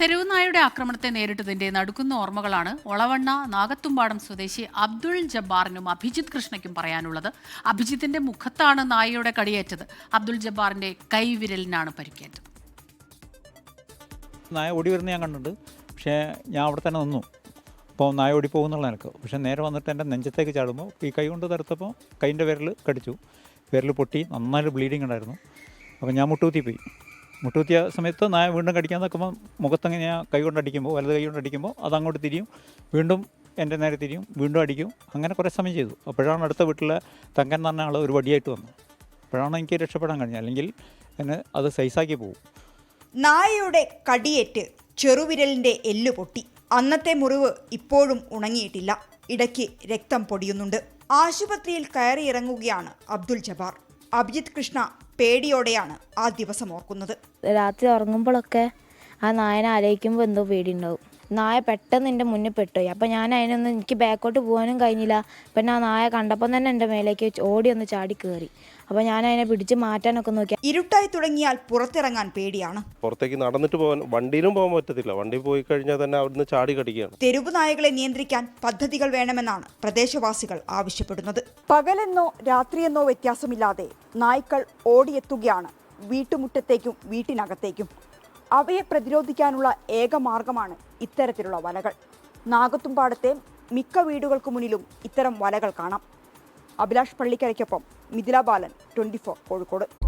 തെരുവ് ആക്രമണത്തെ നേരിട്ടതിന്റെ നടുക്കുന്ന ഓർമ്മകളാണ് ഒളവണ്ണ നാഗത്തുമ്പാടം സ്വദേശി അബ്ദുൾ ജബ്ബാറിനും അഭിജിത് കൃഷ്ണയ്ക്കും പറയാനുള്ളത്. അഭിജിത്തിന്റെ മുഖത്താണ് നായയുടെ കടിയേറ്റത്. അബ്ദുൾ ജബ്ബാറിന്റെ കൈവിരലിനാണ് പരിക്കേറ്റത്. നായ ഓടി വരുന്ന ഞാൻ കണ്ടിട്ടുണ്ട്. പക്ഷേ ഞാൻ അവിടെ തന്നെ നിന്നു. അപ്പോൾ നായ ഓടി പോകുന്നുള്ള എനിക്ക് പക്ഷേ നേരെ വന്നിട്ട് എന്റെ നെഞ്ചത്തേക്ക് ചാടുമ്പോൾ ഈ കൈ കൊണ്ട് തടുത്തപ്പോൾ കൈന്റെ വിരൽ കടിച്ചു. വിരൽ പൊട്ടി നന്നായിട്ട് ബ്ലീഡിങ് ഉണ്ടായിരുന്നു. അപ്പോൾ ഞാൻ മുട്ടുകുത്തി പോയി. മുട്ടുകുത്തിയ സമയത്ത് നായ വീണ്ടും കടിക്കാൻ നിൽക്കുമ്പോൾ മുഖത്തങ്ങനെ ഞാൻ കൈ കൊണ്ട് അടിക്കുമ്പോൾ വലത് കൈ കൊണ്ട് അടിക്കുമ്പോൾ അത് അങ്ങോട്ട് തിരിയും. വീണ്ടും എന്റെ നേരെ തിരിയും. വീണ്ടും അടിക്കും. അങ്ങനെ കുറേ സമയം ചെയ്തു. അപ്പോഴാണ് അടുത്ത വീട്ടിലെ തങ്കൻ എന്ന് പറഞ്ഞ ആൾ ഒരു വടിയായിട്ട് വന്നു. അപ്പോഴാണ് എനിക്ക് രക്ഷപ്പെടാൻ കഴിഞ്ഞത്. അല്ലെങ്കിൽ എന്നെ അത് സൈസാക്കി പോകും. നായയുടെ കടിയേറ്റ് ചെറുവിരലിന്റെ എല്ല് പൊട്ടി. അന്നത്തെ മുറിവ് ഇപ്പോഴും ഉണങ്ങിയിട്ടില്ല. ഇടയ്ക്ക് രക്തം പൊടിയുന്നുണ്ട്. ആശുപത്രിയിൽ കയറിയിറങ്ങുകയാണ് അബ്ദുൽ ജബാർ അഭിജിത്ത് കൃഷ്ണ പേടിയോടെയാണ് ആ ദിവസം ഓർക്കുന്നത്. രാത്രി ഉറങ്ങുമ്പോഴൊക്കെ ആ നായനെ ആലോചിക്കുമ്പോൾ എന്തോ പേടിയുണ്ടാവും. നായ പെട്ടെന്ന് എന്റെ മുന്നിൽ പെട്ടുപോയി. അപ്പം ഞാൻ അതിനൊന്ന് എനിക്ക് ബാക്കോട്ട് പോകാനും കഴിഞ്ഞില്ല. പിന്നെ ആ നായ കണ്ടപ്പം തന്നെ എന്റെ മേലേക്ക് ഓടി ഒന്ന് ചാടി കയറി. അപ്പോൾ ഞാൻ അതിനെ പിടിച്ച് മാറ്റാനൊക്കെ നോക്കി. ഇരുട്ടായി തുടങ്ങിയാൽ പുറത്തിറങ്ങാൻ പേടിയാണ്. പുറത്തേക്ക് നടന്നിട്ട് പോകാൻ വണ്ടിയിലും പോകാൻ പറ്റത്തില്ല. വണ്ടി പോയി കഴിഞ്ഞാൽ തന്നെ അവിടുന്ന് ചാടി കടിക്കുകയാണ്. തെരുവ് നായകളെ നിയന്ത്രിക്കാൻ പദ്ധതികൾ വേണമെന്നാണ് പ്രദേശവാസികൾ ആവശ്യപ്പെടുന്നത്. പകലെന്നോ രാത്രിയെന്നോ വ്യത്യാസമില്ലാതെ നായ്ക്കൾ ഓടിയെത്തുകയാണ് വീട്ടുമുറ്റത്തേക്കും വീട്ടിനകത്തേക്കും. അവയെ പ്രതിരോധിക്കാനുള്ള ഏക മാർഗമാണ് ഇത്തരത്തിലുള്ള വലകൾ. നാഗത്തുംപാടത്തെ മിക്ക വീടുകൾക്ക് മുന്നിലും ഇത്തരം വലകൾ കാണാം. അഭിലാഷ് പള്ളിക്കരയ്ക്കൊപ്പം മിഥില ബാലൻ ട്വന്റി കോഴിക്കോട്.